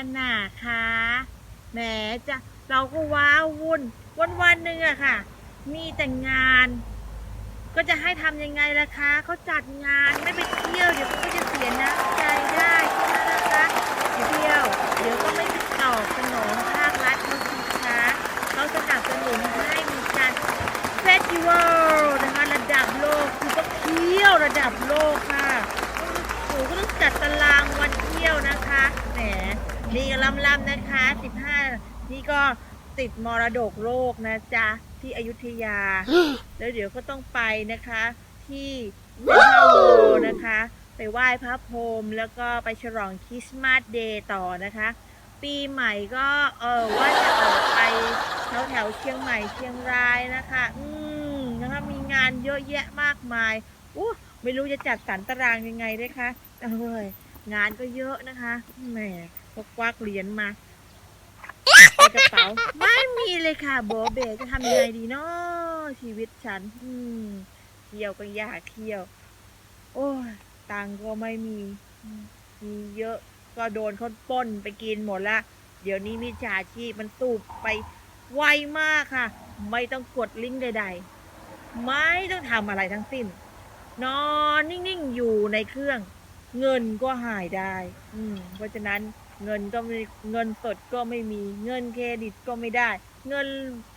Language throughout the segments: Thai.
ันหนาคะแหมจะเราก็ว้าวุ่นวันวันหนึ่งอะค่ะ มีแต่งาน ก็จะให้ทำยังไงล่ะคะเขาจัดงานไม่ไปเที่ยวเดี๋ยว นี่ก็ล้ำๆนะคะ 15 นี่ก็ติดมรดกโลกนะจ๊ะ ที่อยุธยา แล้วเดี๋ยวก็ต้องไปนะคะ ที่เซ็นทรัลเวิลด์นะคะ ไปไหว้พระพรหมแล้วก็ไปฉลองคริสต์มาสเดย์ต่อนะคะ ปีใหม่ก็เออว่าจะออกไปแถวแถวๆเชียงใหม่เชียงรายนะคะ อืมนะคะมีงานเยอะแยะมากมายอู้ไม่รู้จะจัดสรรตารางยังไงด้วยคะเอ้ยงานก็เยอะนะคะแหม ก็ควักเหรียญมาในกระเป๋าไม่มีเลยค่ะโบเบจะทำยังไงดีเนาะชีวิตฉัน อืมเที่ยวก็ยากเที่ยว โอ้ยตังก็ไม่มีมมีเยอะก็โดนเขาปล้นไปกินหมดละ เดี๋ยวนี้มิจฉาชีพมันสูบไปไวมากค่ะ ไม่ต้องกดลิงก์ใด ๆ ไม่ต้องทำอะไรทั้งสิ้น นอนนิ่งๆ อยู่ในเครื่อง เงินก็หายได้ อืมเพราะฉะนั้น เงินก็ไม่เงินสดก็ไม่มีเงินเครดิตก็ไม่ได้ เงิน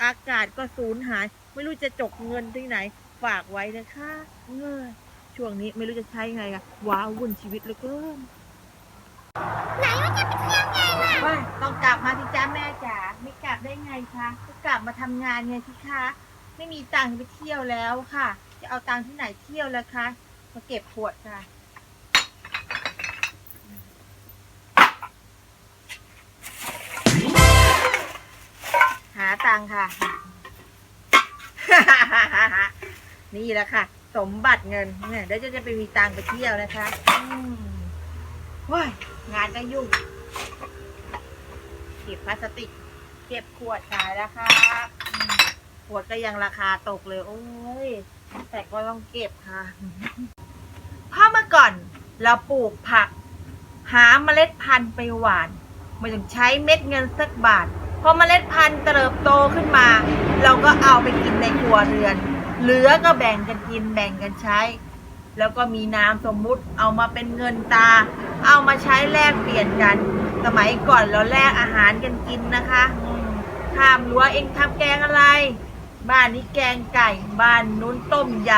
อากาศก็สูญหาย ไม่รู้จะจกเงินที่ไหน ฝากไว้นะคะเงินช่วงนี้ไม่รู้จะใช้ไงอะว้าวุ่นชีวิตเหลือเกินไหนว่าจะไปเที่ยวไงล่ะว่าต้องกลับมาที่จ้าแม่จ๋าไม่กลับได้ไงคะก็กลับมาทำงานไงที่คะไม่มีตังค์ไปเที่ยวแล้วค่ะ จะเอาตังค์ที่ไหนเที่ยวล่ะคะ มาเก็บขวดค่ะ ตังค์ค่ะ นี่แหละค่ะ สมบัติเงินเนี่ยเดี๋ยวจะจะไปมีตังค์ไปเที่ยวนะคะอืมว้ายงานก็ยุ่งเก็บพลาสติก เก็บขวดขายแล้วค่ะอืมขวดก็ยังราคาตกเลย โอ้ย แต่ก็ต้องเก็บค่ะ เพราะเมื่อก่อนเราปลูกผัก หาเมล็ดพันธุ์ไปหวานไม่ต้องใช้เม็ดเงินสักบาท พอเมล็ดพันธุ์เติบโตขึ้นมา เราก็เอาไปกินในครัวเรือน เหลือก็แบ่งกันกินแบ่งกันใช้ แล้วก็มีน้ำสมมุติเอามาเป็นเงินตา เอามาใช้แลกเปลี่ยนกัน สมัยก่อนเราแลกอาหารกันกินนะคะอืมข้ามรั้วเองทำแกงอะไร บ้านนี้แกงไก่ บ้านนู้นต้มย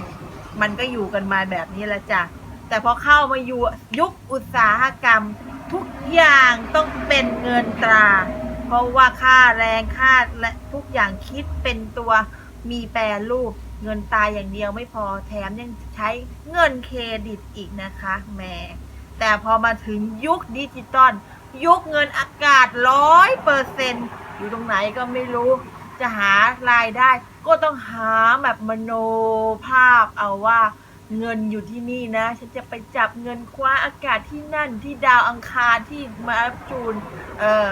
ำมันก็อยู่กันมาแบบนี้ละจ้ะแต่พอเข้ามาอยู่ยุคอุตสาหกรรม ทุกอย่างต้องเป็นเงินตรา เพราะว่าค่าแรงค่าและทุกอย่างคิดเป็นตัวมีแปรรูปเงินตายอย่างเดียวไม่พอแถมยังใช้เงินเครดิตอีกนะคะแหมแต่พอมาถึงยุคดิจิตอลยุคเงินอากาศร้อยเปอร์เซนอยู่ตรงไหนก็ไม่รู้ จะหารายได้ ก็ต้องหาแบบมโนภาพเอาว่าเงินอยู่ที่นี่นะ ฉันจะไปจับเงินคว้าอากาศที่นั่นที่ดาวอังคารที่มาจูน เออ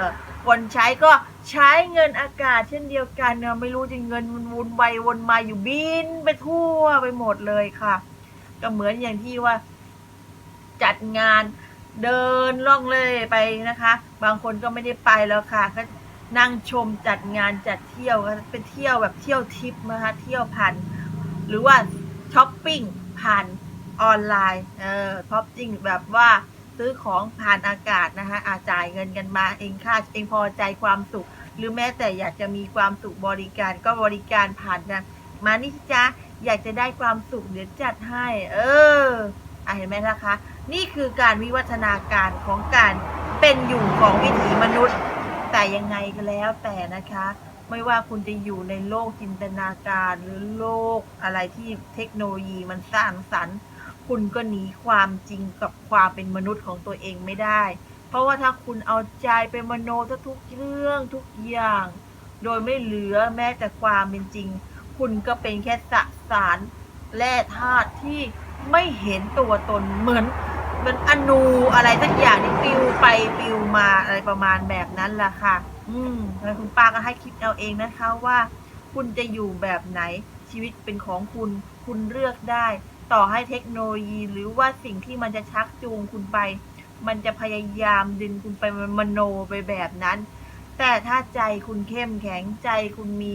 คนใช้ก็ใช้เงินอากาศเช่นเดียวกันเนอะไม่รู้จะเงินมันวนไปวนมาอยู่บินไปทั่วไปหมดเลยค่ะ ก็เหมือนอย่างที่ว่า จัดงานเดินล่องเล่ไปนะคะ บางคนก็ไม่ได้ไปแล้วค่ะก็นั่งชมจัดงานจัดเที่ยวเป็นเที่ยวแบบเที่ยวทิปนะคะเที่ยวผ่านหรือว่าช้อปปิ้งผ่านออนไลน์เออช้อปปิ้งแบบว่า ซื้อของผ่านอากาศนะคะอาจ่ายเงินกันมาเองค่าเองพอใจความสุข หรือแม้แต่อยากจะมีความสุขบริการก็บริการผ่านนะมานี่จ้าอยากจะได้ความสุขเดี๋ยวจัดให้ เอออะเห็นไหมล่ะคะ นี่คือการวิวัฒนาการของการเป็นอยู่ของวิถีมนุษย์ แต่ยังไงก็แล้วแต่นะคะ ไม่ว่าคุณจะอยู่ในโลกจินตนาการหรือโลกอะไรที่เทคโนโลยีมันสร้างสรรค์ คุณก็หนีความจริงกับความเป็นมนุษย์ของตัวเองไม่ได้ เพราะว่าถ้าคุณเอาใจไปมโนทุกเรื่องทุกอย่าง โดยไม่เหลือแม้แต่ความเป็นจริง คุณก็เป็นแค่สสารแร่ธาตุที่ไม่เห็นตัวตนเหมือนเหมือนอนูอะไรสักอย่างที่ปิวไปปิวมาอะไรประมาณแบบนั้นแหละค่ะ อืมแล้วคุณป้าก็ให้คิดเอาเองนะคะว่า คุณจะอยู่แบบไหนชีวิตเป็นของคุณ คุณเลือกได้ ต่อให้เทคโนโลยีหรือว่าสิ่งที่มันจะชักจูงคุณไป มันจะพยายามดึงคุณไปมโนไปแบบนั้น แต่ถ้าใจคุณเข้มแข็งใจคุณมี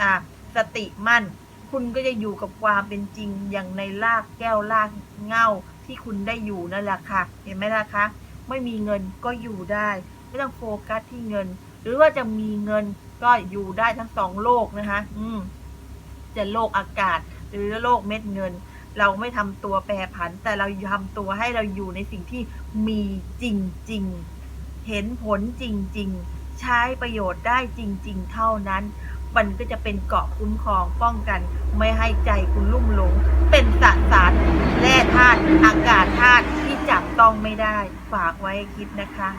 อ่าสติมั่น คุณก็จะอยู่กับความเป็นจริงอย่างในลากแก้วลากเง้าที่คุณได้อยู่นั่นแหละค่ะ เห็นไหมล่ะคะไม่มีเงินก็อยู่ได้ ไม่ต้องโฟกัสที่เงิน หรือว่าจะมีเงินก็อยู่ได้ทั้งสองโลกนะคะ อืมจะโลกอากาศ หรือโลกเม็ดเงิน เราไม่ทำตัวแปรผัน แต่เราทำตัวให้เราอยู่ในสิ่งที่มีจริง ๆ เห็นผลจริง ๆ ใช้ประโยชน์ได้จริง ๆ เท่านั้น มันก็จะเป็นเกาะคุ้มครองป้องกัน ไม่ให้ใจคุณลุ่มหลง เป็นสสารแร่ธาตุอากาศธาตุที่จับต้องไม่ได้ ฝากไว้คิดนะคะ